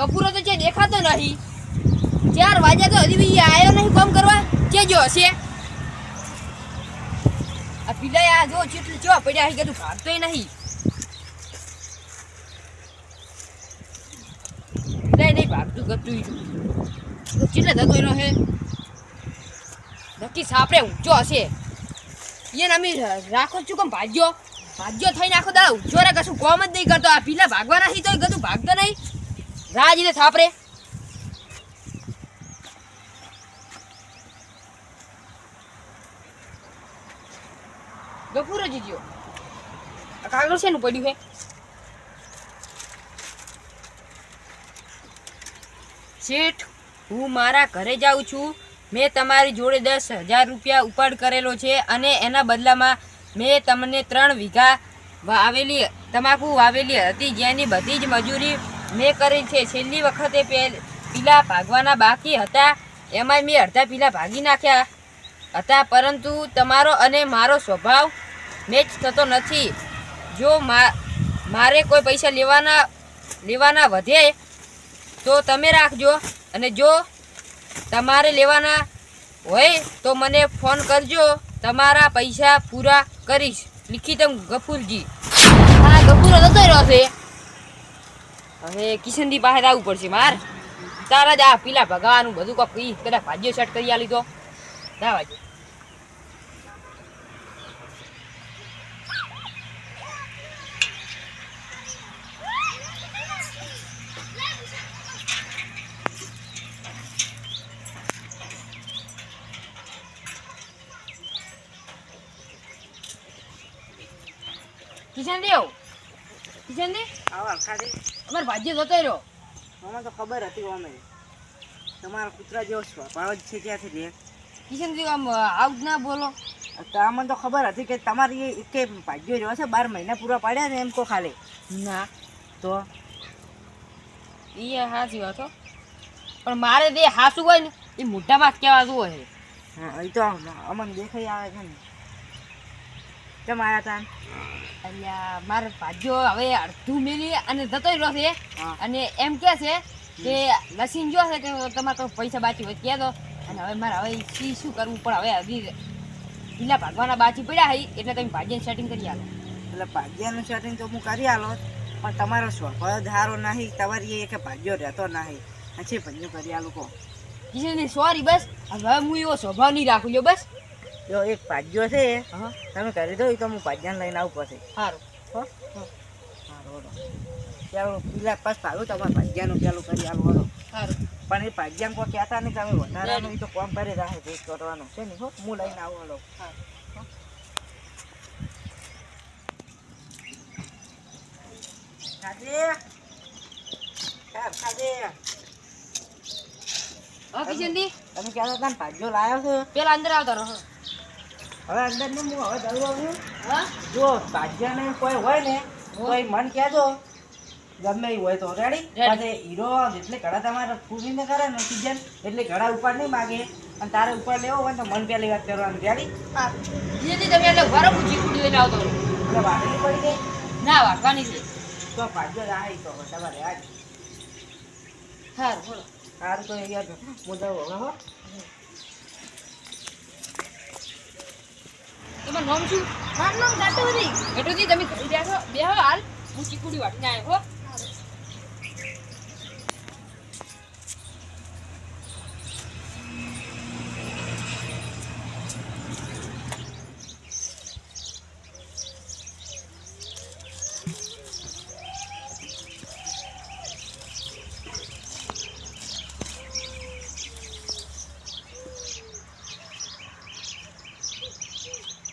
ગફુરો તો છે દેખાતો નહીં. ચાર વાગ્યા તો હજી બી આવ્યો નહીં કામ કરવા. કે જો હશે? આ પીલા આ જો ચેટલું ચો પડ્યા હી કીધું ભાગતોય નહીં. નહીં નહીં ભાગતું ગતું ચેટલે થતો એનો હે? નક્કી સાપરે ઊંચો હશે. એને અમે રાખો છું કેમ ભાગ્યો. ભાગ્યો થઈને આખો દાડો ઊંચો રે, કશું કોમ જ નહીં કરતો. આ પીલા ભાગવા નથી તો ગતું ભાગતો નહીં? ને સાપરે ગફુરો જીજ્યો આ કાગળ શેનું પડ્યું હે? શેઠ, હું મારા ઘરે જાઉં છું. મેં તમારી જોડે દસ હજાર રૂપિયા ઉપાડ કરેલો છે અને એના બદલામાં મેં તમને ત્રણ વીઘા વાવેલી તમાકુ વાવેલી હતી. જેની બધી જ મજૂરી મેં કરી છે. છેલ્લી વખતે પીલા ભાગવાના બાકી હતા. એમાંય મેં અડધા પીલા ભાગી નાખ્યા હતા. પરંતુ તમારો અને મારો સ્વભાવ મેચ થતો નથી. જો મારે કોઈ પૈસા લેવાના લેવાના વધે તો તમે રાખજો. અને જો તમારે લેવાના હોય તો મને ફોન કરજો. તમારા પૈસા પૂરા કરીશ. લિખિતમ ગફુરજી. હા, ગફુર જતો રહ્યો છે. હવે કિશનજી પાસે આવવું પડશે માર. તારા જ આ પીલા ભગાવાનું બધું કોક ઈ કદાચ ભાજ્યો સેટ કરી આલી તો. ના દેવ કિશનદેવ કિશનદેવ આવો ખાલી અમાર ભાજ્યો જતો રહ્યો. મને તો ખબર હતી અમે તમારા કૂતરા જેવો સ્વભાવ જ છે ક્યાંથી રે કિશનદેવ આમ આવું જ ના બોલો. તો અમને તો ખબર હતી કે તમારી એ કે ભાગ્યો રહ્યો છે બાર મહિના પૂરા પાડ્યા ને એમ કો ખાલી. ના તો? એ હાચી વાત હો. પણ મારે જે હાસું હોય ને એ મોઢામાં જ કહેવાતું હોય. હા એ તો અમને દેખાઈ આવે છે ને. આવ્યા તા અલ્યા મારે ભાજ્યો હવે અડધું મિલી અને જતો રહ્યો છે. અને એમ કે છે કે લસીન જો છે કે તમારે કોઈ પૈસા બાકી હોય કહે દો અને હવે મારે હવે સી શું કરવું પણ હવે હજી ઢીલા ભાગવાના બાકી પડ્યા હઈ એટલે તમે ભાગ્યને સેટિંગ કરી આલો. એટલે ભાગ્યાનું સેટિંગ તો હું કરી આલો પણ તમારો સ્વભાવ ધારો નહીં તમારી એ કે ભાગ્યો રહેતો નહીં. પછી ભાગ્યો કરી આલો કહો સોરી બસ. હવે હું એવો સ્વભાવ નહીં રાખું લ્યો બસ. જો એક પાજ્યો છે હા. તમે કરી દો તો હું પાજ્યાને લઈને આવું પછી. સારું હો. સારું ચાલો પેલા પાસ ભાડું તમારે પાજ્યાનું ચાલુ કરી આવું હલો. સારું પણ એ ભાગ્યાને કોઈ કહેતા નહીં તમે વધારાનું એ તો કોમ કરી રાખે ભેટ કરવાનું. છે ને હો? હું લઈને આવું હલો. ખાજે ખાર ખાજે હા કિશનજી તમે ક્યાં હતા? ભાગ્યો લાવ્યો છો? પેલા અંદર આવતા રહો હવે અંદરનું હું હવે જવું હું? જો ભાગ્યાને કોઈ હોય ને તો એ મન કહેજો ગમે એ હોય તો. Ready Ready. હીરો જેટલે ઘડા તમારે પૂરીને કરે ને સિઝન એટલે ઘડા ઉપર નહીં માગે. અને તારે ઉપર લેવો હોય તો મન પહેલી વાત કરવાની. રેડી જેથી તમે એટલે ઘરે પૂછી ચીકુડી લઈને આવતો એટલે વાટલી પડી ગઈ. ના વાગવાની છે. તો ભાગ્યો રાહ તો તમારે આજ સારું બોલો. સારું તો યાર હું જાઉં હવે હો. તમારું નામ શું? મારું નામ ગાટુજી ગાટુજી તમે બેસો બેહો હાલ. હું ચીકુડી વાટીને આવ્યો હો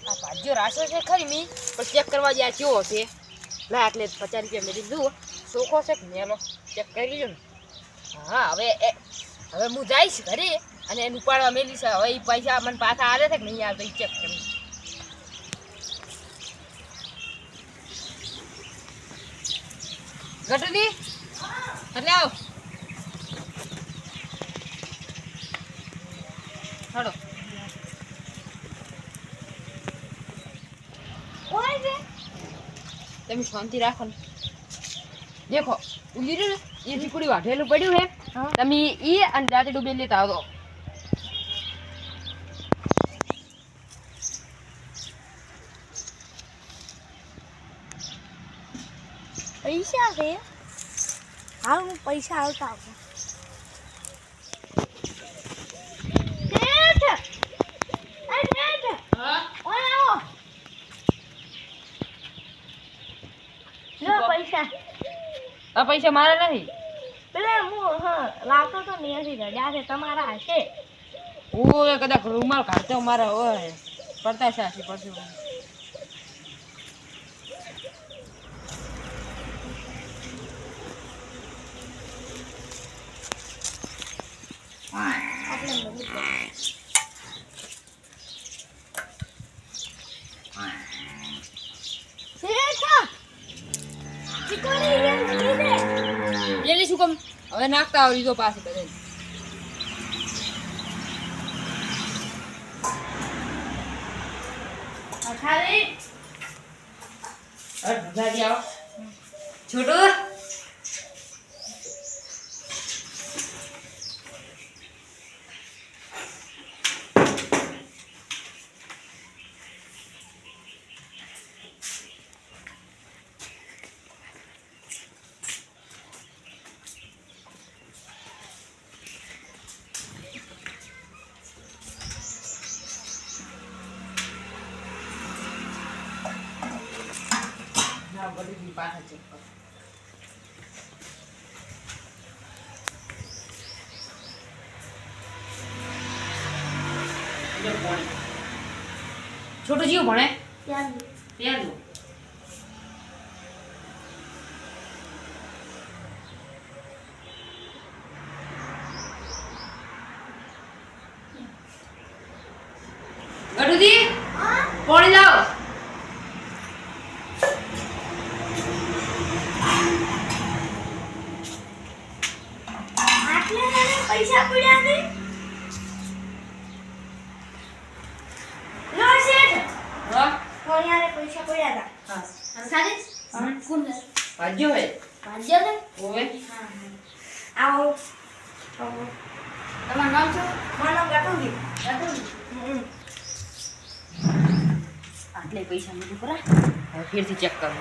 આ રાસો છે ખરી મી, પણ ચેક કરવા જ્યાં કેવો છે. લા, એટલે પચાસ રૂપિયા મેં દીધું ચોખ્ખો છે મેલો ચેક કરી લીધો ને? હા, હવે એ, હવે હું જઈશ ઘરે અને એને ઉપાડવા છે હવે એ પૈસા મને પાછા આવે છે કે નહીં આવે ચેક કરી ઘટની એટલે આવો. હડો તમે શાંતિ રાખો ને દેખો ઉલી ને એ ચીકુડી વાઢેલું પડ્યું હે. તમે એ અને જાતે ડૂબી લેતા આવો પૈસા છે. હા હું પૈસા આવતા આવતા શેઠ! એ શેઠ! ઓય આવો. લ્યો પૈસા. આ પૈસા મારા નથી? પેલા હું હા લાવતો તો ને હજી રડ્યા છે તમારા હશે. હું કદાચ રૂમાલ કાઢતો મારા હોય. પડતા છે પડશે આપણે મળી જાય. શેઠ! ચીકુડી એમ કીધે. પેલી શું કમ હવે નાખતા આવડી તો પાસે બધે. ખાલી છોટુ. પાછા ચેક કર છોટું જીવ ભણે? ત્યાં ત્યાં જો ગટુજી પાણી લાવ આટલે નાના પૈસા પડ્યા છે લો શેઠ હા કોણિયારે પૈસા પડ્યા હતા હા. સારી? કોણ ભાજ્યો હે? ભાજ્યો ને? ઓવે. આવો. આવો. તમારું નામ શું? મારું નામ ગટુજી ગટુજી આટલે પૈસા મળ્યું ખરા. હવે ફેરથી ચેક કરું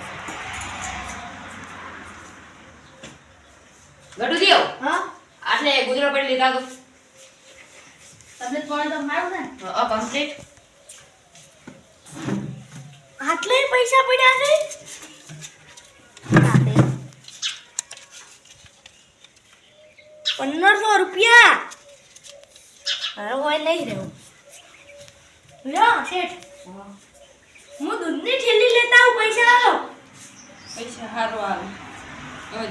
ગટુજી હા? આટલે ગુજરાત પડી લીધા તો તમને ફોન તો મારું ને. અ કમ્પ્લીટ આટલે પૈસા પડ્યા છે? પંદરસો રૂપિયા? હવે હોય નહીં રહ્યો. લ્યો શેઠ. હું દૂધની ઠેલી લેતા આવું પૈસા આવો. પૈસા સારું આવે. હવે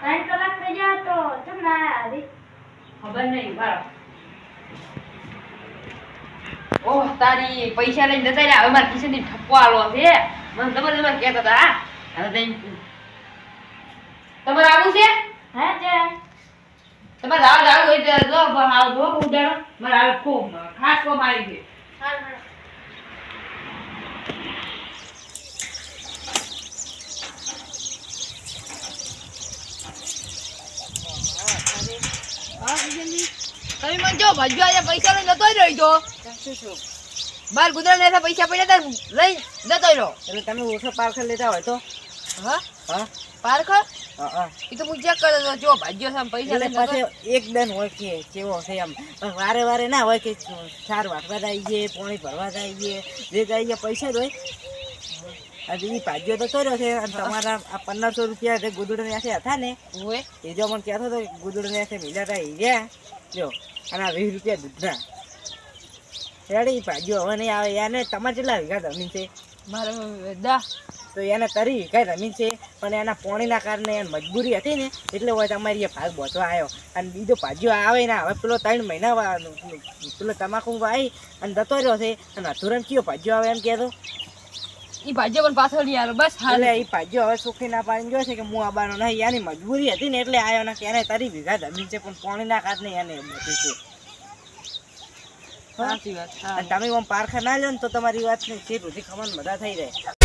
ત્રણ કલાક થઈ ગયા તો કેમ ના હજી ખબર નહીં બરાબર. ઓહ તારી પૈસા લઈને જતા રહ્યા. હવે મારા કિશનથી ઠપકો આલો છે મને તમારે તમારે કહેતા હતા હા. હવે તમારે આવું છે? હે છે. તમારે આવ આવું હોય તો જો આવું ઉડાડો મારે આવું ખૂબ ખાસ કોમ આવી છે. તમે મને જો ભાજ્યો આજે પૈસા લઈને જતો રહ્યો તો. શું શું બાર ગુજરાત પૈસા પડ્યા હતા લઈ જતો રહ્યો. એટલે તમે ઓછો પારખર લેતા હોય તો? હા? હા? પારખર એ તો હું ચેક જો ભાજ્યો છે પૈસા લઈને પછી એક દન હોય કે કેવો છે એમ. પણ વારે વારે ના હોય કે સાર વાટવા જાય છે પોણી ભરવા જાય છે. જે જાય પૈસા જ હોય આજે એ ભાગ્યો તો કર્યો છે અને તમારા આ પંદરસો રૂપિયા જે ગુદડને પાસે હતા ને હોય એ જો મને કહેતો હતો ગુદડને પાસે મિલાતા એ ગયા. જો અને આ વીસ રૂપિયા દૂધના. રેડી ભાગ્યો હવે નહીં આવે. યાને તમારે કેટલા વીઘા જમીન છે? મારે દા તો એને તરી વીઘા જમીન છે પણ એના પોણીના કારણે એને મજબૂરી હતી ને એટલે હોય તમારી એ ભાગ બોચવા આવ્યો. અને બીજો ભાજ્યો આવે ને હવે પેલો ત્રણ મહિના પેલો તમાકુ આવી અને જતો રહ્યો છે અને અધુરણ કયો ભાજ્યો આવે એમ કહેતો? ઈ ભાજ્યો પણ પાછળ આવ્યો બસ હાલ. એ ભાજ્યો હવે સુખી ના પાડીને જોશે કે હું આબાનો નહીં એની મજબૂરી હતી ને એટલે આવ્યો ને કે તારી વીઘા જમીન છે પણ કાઢ કારણે એને બધું છે સાચી વાત તમે આમ પારખા ના લ્યો ને તો તમારી વાત ને જે બધી ખમણ બધા થઈ જાય.